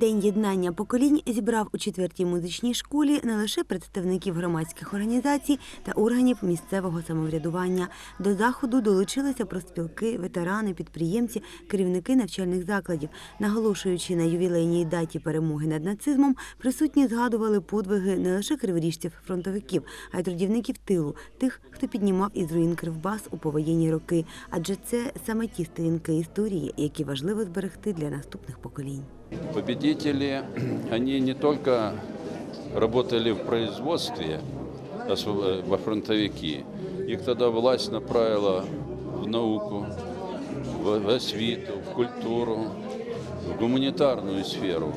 День єднання поколінь зібрав у четвертій музичній школі не лише представників громадських організацій та органів місцевого самоврядування. До заходу долучилися профспілки, ветерани, підприємці, керівники навчальних закладів. Наголошуючи на ювілейній даті перемоги над нацизмом, присутні згадували подвиги не лише криворіжців фронтовиків, а й трудівників тилу, тих, хто піднімав із руїн Кривбас у повоєнні роки. Адже це саме ті сторінки історії, які важливо зберегти для наступних поколінь. Победители, они не только работали в производстве, осво- во фронтовики, их тогда власть направила в науку, в, в освиту, в культуру, в гуманитарную сферу,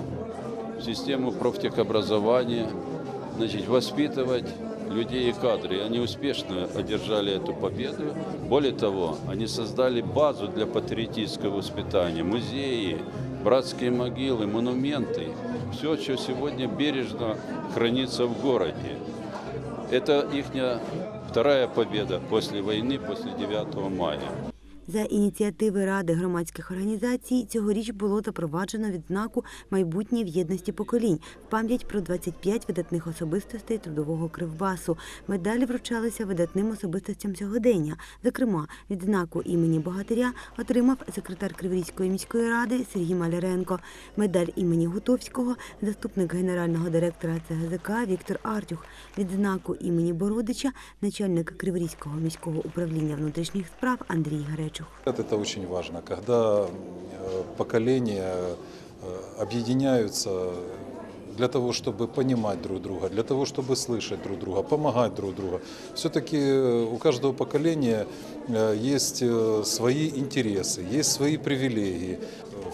в систему профтехобразования, значит, воспитывать людей и кадры. Они успешно одержали эту победу. Более того, они создали базу для патриотического воспитания, музеи, братские могилы, монументы. Все, что сегодня бережно хранится в городе. Это их вторая победа после войны, после 9 мая. За ініціативи Ради громадських організацій цьогоріч було запроваджено відзнаку майбутнє в єдності поколінь в пам'ять про 25 видатних особистостей трудового кривбасу. Медалі вручалися видатним особистостям сьогодення. Зокрема, відзнаку імені богатиря отримав секретар Криворізької міської ради Сергій Маляренко. Медаль імені Гутовського заступник генерального директора ЦГЗК Віктор Артюх. Відзнаку імені Бородича начальник Криворізького міського управління внутрішніх справ Андрій Гречух. Это очень важно, когда э, поколения э, объединяются для того, чтобы понимать друг друга, для того, чтобы слышать друг друга, помогать друг другу. Все-таки у каждого поколения э, есть э, свои интересы, есть свои привилегии.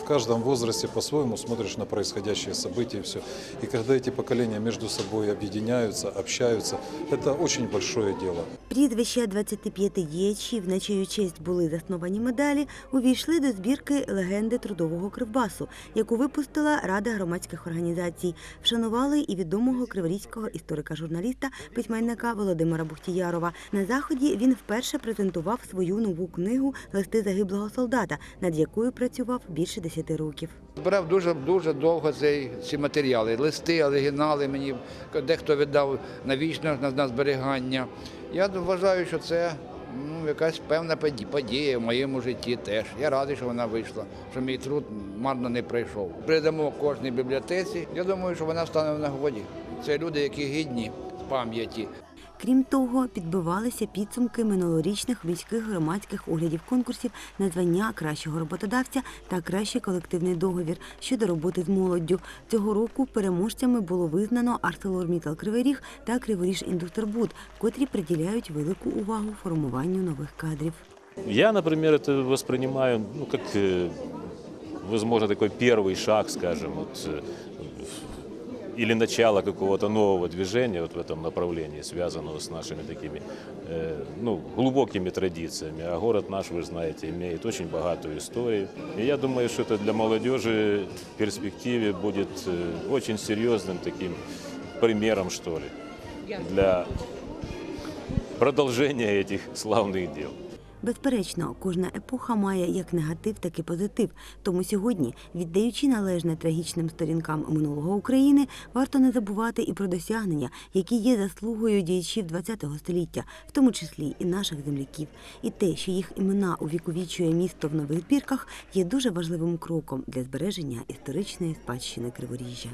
В каждом возрасте по-своему смотришь на происходящие события и все. И когда эти поколения между собой объединяются, общаются, это очень большое дело. Прізвища 25 діячів, на чию честь були засновані медалі, увійшли до збірки легенди трудового кривбасу, яку випустила Рада громадських організацій. Вшанували і відомого криворізького історика-журналіста, письменника Володимира Бухтіярова. На заході він вперше презентував свою нову книгу Листи загиблого солдата, над якою працював більше 10 років. Збирав дуже дуже довго цей, ці матеріали, листи, оригінали мені дехто віддав навічно на, на зберігання. Я вважаю, що це ну, якась певна подія в моєму житті теж. Я радий, що вона вийшла, що мій труд марно не пройшов. Передамо кожній бібліотеці. Я думаю, що вона стане в нагоді. Це люди, які гідні пам'яті. Крім того, підбивалися підсумки минулорічних міських громадських оглядів конкурсів на звання кращого роботодавця та кращий колективний договір щодо роботи з молоддю. Цього року переможцями було визнано ArcelorMittal Кривий Ріг та Криворіж Індустрбуд, котрі приділяють велику увагу формуванню нових кадрів. Я, например, это воспринимаю, ну, как, э, возможно, такой первый шаг, скажем, вот, э, или начало какого-то нового движения вот в этом направлении, связанного с нашими такими э, ну, глубокими традициями. А город наш, вы знаете, имеет очень богатую историю. И я думаю, что это для молодежи в перспективе будет э, очень серьезным таким примером, что ли, для продолжения этих славных дел. Безперечно, кожна епоха має як негатив, так і позитив. Тому сьогодні, віддаючи належне трагічним сторінкам минулого України, варто не забувати і про досягнення, які є заслугою діячів ХХ століття, в тому числі і наших земляків. І те, що їх імена увіковічує місто в нових збірках, є дуже важливим кроком для збереження історичної спадщини Криворіжжя.